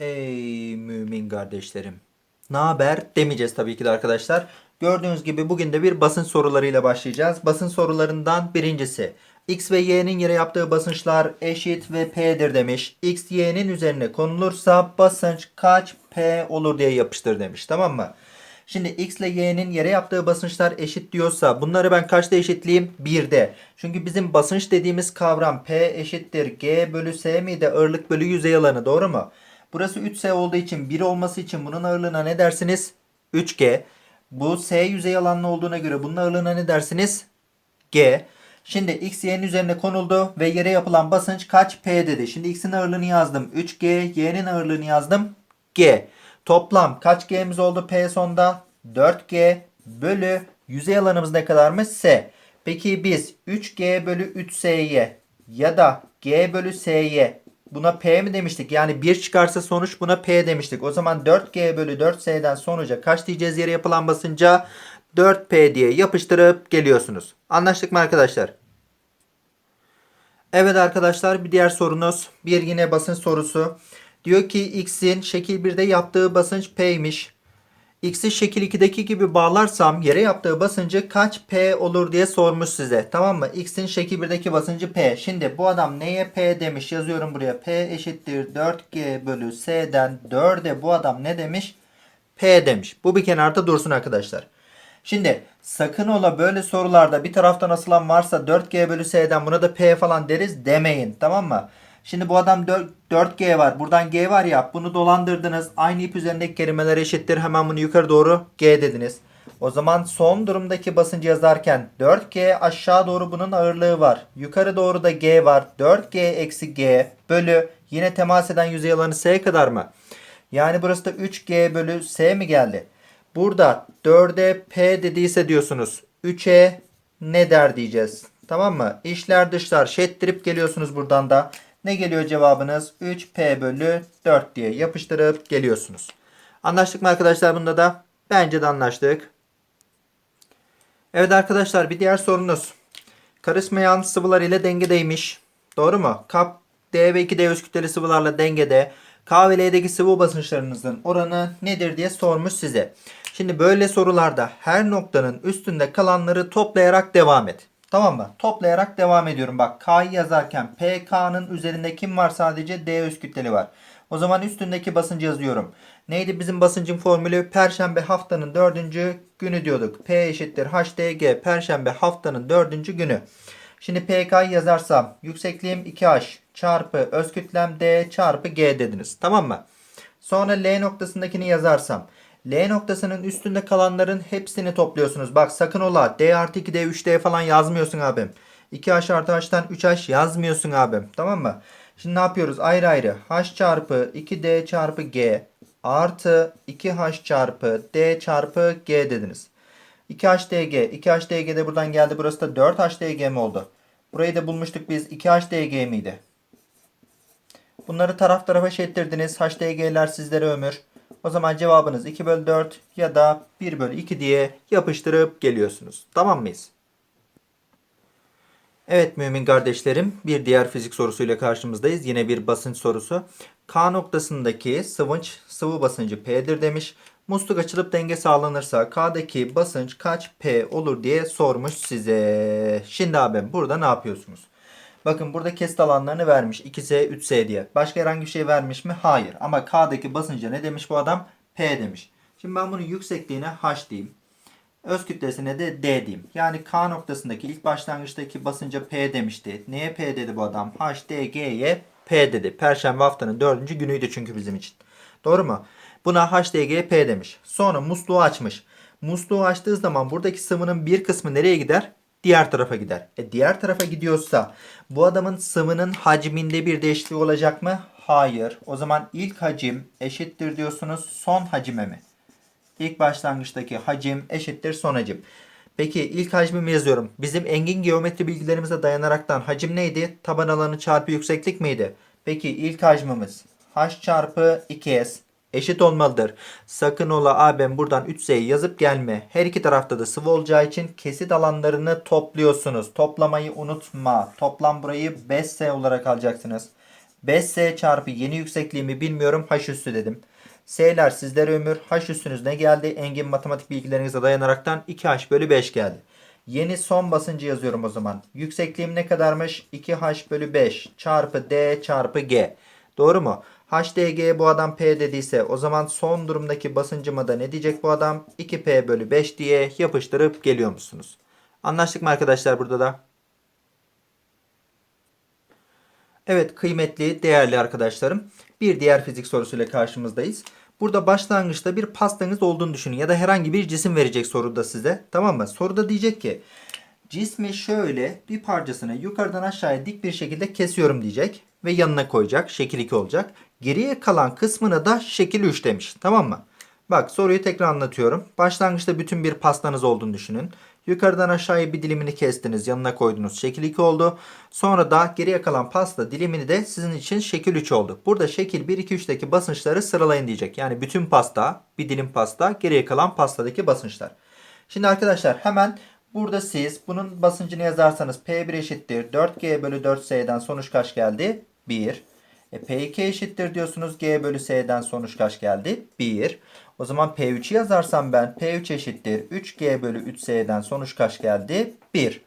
Ey mümin kardeşlerim. Ne haber demeyeceğiz tabii ki de arkadaşlar. Gördüğünüz gibi bugün de bir basınç sorularıyla başlayacağız. Basınç sorularından birincisi. X ve Y'nin yere yaptığı basınçlar eşit ve P'dir demiş. X, Y'nin üzerine konulursa basınç kaç P olur diye yapıştır demiş. Tamam mı? Şimdi X ile Y'nin yere yaptığı basınçlar eşit diyorsa bunları ben kaçta eşitleyeyim? 1'de. Çünkü bizim basınç dediğimiz kavram P eşittir G bölü S miydi? Ağırlık bölü yüzey alanı doğru mu? Burası 3S olduğu için 1 olması için bunun ağırlığına ne dersiniz? 3G. Bu S yüzey alanlı olduğuna göre bunun ağırlığına ne dersiniz? G. Şimdi X Y'nin üzerine konuldu ve yere yapılan basınç kaç P dedi. Şimdi X'in ağırlığını yazdım. 3G. Y'nin ağırlığını yazdım. G. Toplam kaç G'miz oldu P sonda? 4G bölü yüzey alanımız ne kadarmış? S. Peki biz 3G bölü 3S'ye ya da G bölü S'ye buna P mi demiştik? Yani 1 çıkarsa sonuç buna P demiştik. O zaman 4G bölü 4S'den sonuca kaç diyeceğiz yere yapılan basınca? 4P diye yapıştırıp geliyorsunuz. Anlaştık mı arkadaşlar? Evet arkadaşlar bir diğer sorunuz. Bir yine basınç sorusu. Diyor ki X'in şekil 1'de yaptığı basınç P'ymiş. X'i şekil 2'deki gibi bağlarsam yere yaptığı basıncı kaç P olur diye sormuş size. Tamam mı? X'in şekil 1'deki basıncı P. Şimdi bu adam neye P demiş? Yazıyorum buraya. P eşittir 4G bölü S'den 4'e bu adam ne demiş? P demiş. Bu bir kenarda dursun arkadaşlar. Şimdi sakın ola böyle sorularda bir taraftan asılan varsa 4G bölü S'den buna da P falan deriz demeyin. Tamam mı? Şimdi bu adam 4, 4G var. Buradan G var ya bunu dolandırdınız. Aynı ip üzerindeki kelimeler eşittir. Hemen bunu yukarı doğru G dediniz. O zaman son durumdaki basıncı yazarken 4G aşağı doğru bunun ağırlığı var. Yukarı doğru da G var. 4G eksi G bölü yine temas eden yüzey alanı S kadar mı? Yani burası da 3G bölü S mi geldi? Burada 4'e P dediyse diyorsunuz. 3'e ne der diyeceğiz. Tamam mı? İşler dışlar şettirip geliyorsunuz buradan da. Ne geliyor cevabınız? 3P bölü 4 diye yapıştırıp geliyorsunuz. Anlaştık mı arkadaşlar bunda da? Bence de anlaştık. Evet arkadaşlar bir diğer sorunuz. Karışmayan sıvılar ile dengedeymiş. Doğru mu? Kap D ve 2D öz kütleli sıvılarla dengede. K ve L'deki sıvı basınçlarınızın oranı nedir diye sormuş size. Şimdi böyle sorularda her noktanın üstünde kalanları toplayarak devam et. Tamam mı? Toplayarak devam ediyorum. Bak K'yı yazarken PK'nın üzerinde kim var sadece? D öz kütleli var. O zaman üstündeki basıncı yazıyorum. Neydi bizim basıncın formülü? Perşembe haftanın dördüncü günü diyorduk. P eşittir HDG. Perşembe haftanın dördüncü günü. Şimdi PK'yı yazarsam yüksekliğim 2H çarpı öz kütlem D çarpı G dediniz. Tamam mı? Sonra L noktasındakini yazarsam L noktasının üstünde kalanların hepsini topluyorsunuz. Bak sakın ola D artı 2 D 3 D falan yazmıyorsun abim. 2H artı H'tan 3H yazmıyorsun abim. Tamam mı? Şimdi ne yapıyoruz? Ayrı ayrı. H çarpı 2D çarpı G artı 2H çarpı D çarpı G dediniz. 2HDG. 2HDG de buradan geldi. Burası da 4HDG mi oldu? Burayı da bulmuştuk biz. 2HDG miydi? Bunları taraf tarafa eşittirdiniz. HDG'ler sizlere ömür. O zaman cevabınız 2 bölü 4 ya da 1 bölü 2 diye yapıştırıp geliyorsunuz. Tamam mıyız? Evet mümin kardeşlerim bir diğer fizik sorusuyla karşımızdayız. Yine bir basınç sorusu. K noktasındaki sıvınç sıvı basıncı P'dir demiş. Musluk açılıp denge sağlanırsa K'daki basınç kaç P olur diye sormuş size. Şimdi abim burada ne yapıyorsunuz? Bakın burada kesit alanlarını vermiş. 2S, 3S diye. Başka herhangi bir şey vermiş mi? Hayır. Ama K'daki basınca ne demiş bu adam? P demiş. Şimdi ben bunun yüksekliğine H diyeyim. Öz kütlesine de D diyeyim. Yani K noktasındaki ilk başlangıçtaki basınca P demişti. Neye P dedi bu adam? H, D, G'ye P dedi. Perşembe haftanın dördüncü günüydü çünkü bizim için. Doğru mu? Buna H, D, G, P demiş. Sonra musluğu açmış. Musluğu açtığı zaman buradaki sıvının bir kısmı nereye gider? Diğer tarafa gider. E diğer tarafa gidiyorsa bu adamın sıvının hacminde bir değişiklik olacak mı? Hayır. O zaman ilk hacim eşittir diyorsunuz son hacime mi? İlk başlangıçtaki hacim eşittir son hacim. Peki ilk hacmimi yazıyorum. Bizim engin geometri bilgilerimize dayanaraktan hacim neydi? Taban alanı çarpı yükseklik miydi? Peki ilk hacmimiz h çarpı 2s eşit olmalıdır. Sakın ola a ben buradan 3s'yi yazıp gelme. Her iki tarafta da sıvı olacağı için kesit alanlarını topluyorsunuz. Toplamayı unutma. Toplam burayı 5s olarak alacaksınız. 5S çarpı yeni yüksekliğimi bilmiyorum. H üssü dedim. S'ler sizlere ömür. H üssünüz ne geldi? Engin matematik bilgilerinize dayanaraktan 2H bölü 5 geldi. Yeni son basıncı yazıyorum o zaman. Yüksekliğim ne kadarmış? 2H bölü 5 çarpı D çarpı G. Doğru mu? HDG bu adam P dediyse o zaman son durumdaki basıncıma da ne diyecek bu adam? 2P bölü 5 diye yapıştırıp geliyor musunuz? Anlaştık mı arkadaşlar burada da? Evet kıymetli, değerli arkadaşlarım. Bir diğer fizik sorusuyla karşımızdayız. Burada başlangıçta bir pastanız olduğunu düşünün ya da herhangi bir cisim verecek soruda size. Tamam mı? Soruda diyecek ki cismi şöyle bir parçasını yukarıdan aşağıya dik bir şekilde kesiyorum diyecek ve yanına koyacak. Şekil 2 olacak. Geriye kalan kısmına da şekil 3 demiş. Tamam mı? Bak soruyu tekrar anlatıyorum. Başlangıçta bütün bir pastanız olduğunu düşünün. Yukarıdan aşağıya bir dilimini kestiniz. Yanına koydunuz. Şekil 2 oldu. Sonra da geriye kalan pasta dilimini de sizin için şekil 3 oldu. Burada şekil 1, 2, 3'teki basınçları sıralayın diyecek. Yani bütün pasta, bir dilim pasta, geriye kalan pastadaki basınçlar. Şimdi arkadaşlar hemen burada siz bunun basıncını yazarsanız P1 eşittir 4G bölü 4S'den sonuç kaç geldi? 1. E, P2 eşittir diyorsunuz. G bölü S'den sonuç kaç geldi? 1. O zaman P3'ü yazarsam ben P3 eşittir 3G bölü 3S'den sonuç kaç geldi? 1.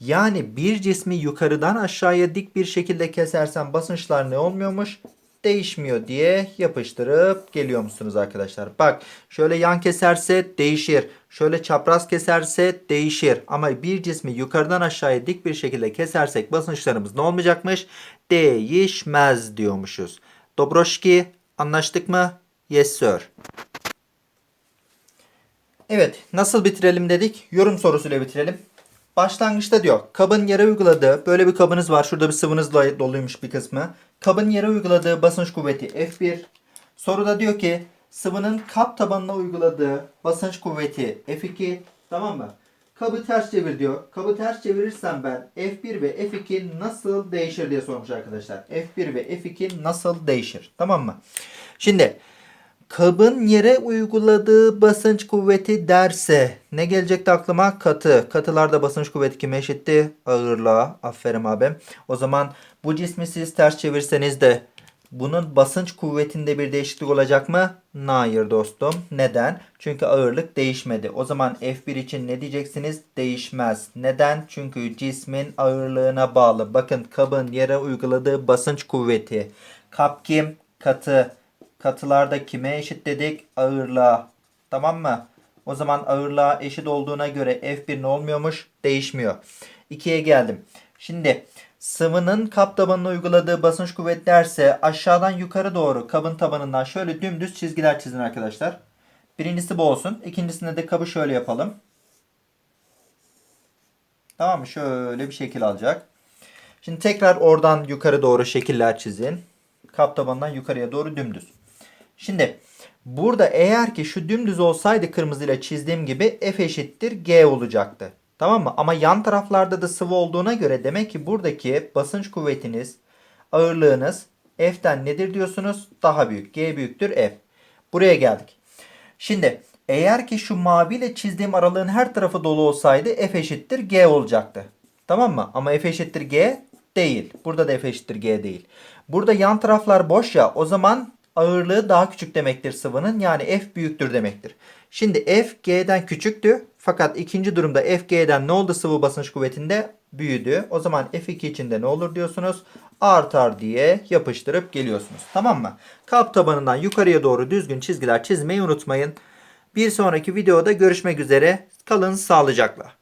Yani bir cismi yukarıdan aşağıya dik bir şekilde kesersem basınçlar ne olmuyormuş? Değişmiyor diye yapıştırıp geliyor musunuz arkadaşlar? Bak şöyle yan keserse değişir. Şöyle çapraz keserse değişir. Ama bir cismi yukarıdan aşağıya dik bir şekilde kesersek basınçlarımız ne olmayacakmış? Değişmez diyormuşuz. Dobroşki anlaştık mı? Yes sir. Evet nasıl bitirelim dedik? Yorum sorusuyla bitirelim. Başlangıçta diyor kabın yere uyguladığı böyle bir kabınız var. Şurada bir sıvınız do- doluymuş bir kısmı. Kabın yere uyguladığı basınç kuvveti F1. Soruda diyor ki sıvının kap tabanına uyguladığı basınç kuvveti F2. Tamam mı? Kabı ters çevir diyor. Kabı ters çevirirsem ben F1 ve F2 nasıl değişir diye sormuş arkadaşlar. F1 ve F2 nasıl değişir? Tamam mı? Şimdi kabın yere uyguladığı basınç kuvveti derse ne gelecekti aklıma? Katı. Katılarda basınç kuvveti kime eşitti? Ağırlığa. Aferin abim. O zaman bu cismi siz ters çevirseniz de bunun basınç kuvvetinde bir değişiklik olacak mı? Hayır dostum. Neden? Çünkü ağırlık değişmedi. O zaman F1 için ne diyeceksiniz? Değişmez. Neden? Çünkü cismin ağırlığına bağlı. Bakın kabın yere uyguladığı basınç kuvveti. Kap kim? Katı. Katılarda kime eşit dedik? Ağırlığa. Tamam mı? O zaman ağırlığa eşit olduğuna göre F1 ne olmuyormuş? Değişmiyor. 2'ye geldim. Şimdi sıvının kap tabanına uyguladığı basınç kuvvet derse aşağıdan yukarı doğru kabın tabanından şöyle dümdüz çizgiler çizin arkadaşlar. Birincisi bu olsun. İkincisinde de kabı şöyle yapalım. Tamam mı? Şöyle bir şekil alacak. Şimdi tekrar oradan yukarı doğru şekiller çizin. Kap tabanından yukarıya doğru dümdüz. Şimdi burada eğer ki şu dümdüz olsaydı kırmızıyla çizdiğim gibi F eşittir G olacaktı. Tamam mı? Ama yan taraflarda da sıvı olduğuna göre demek ki buradaki basınç kuvvetiniz, ağırlığınız F'ten nedir diyorsunuz? Daha büyük. G büyüktür F. Buraya geldik. Şimdi eğer ki şu maviyle çizdiğim aralığın her tarafı dolu olsaydı F eşittir G olacaktı. Tamam mı? Ama F eşittir G değil. Burada da F eşittir G değil. Burada yan taraflar boş ya o zaman ağırlığı daha küçük demektir sıvının. Yani F büyüktür demektir. Şimdi F G'den küçüktü. Fakat ikinci durumda F G'den ne oldu sıvı basınç kuvvetinde? Büyüdü. O zaman F2 içinde ne olur diyorsunuz? Artar diye yapıştırıp geliyorsunuz. Tamam mı? Kap tabanından yukarıya doğru düzgün çizgiler çizmeyi unutmayın. Bir sonraki videoda görüşmek üzere. Kalın sağlıcakla.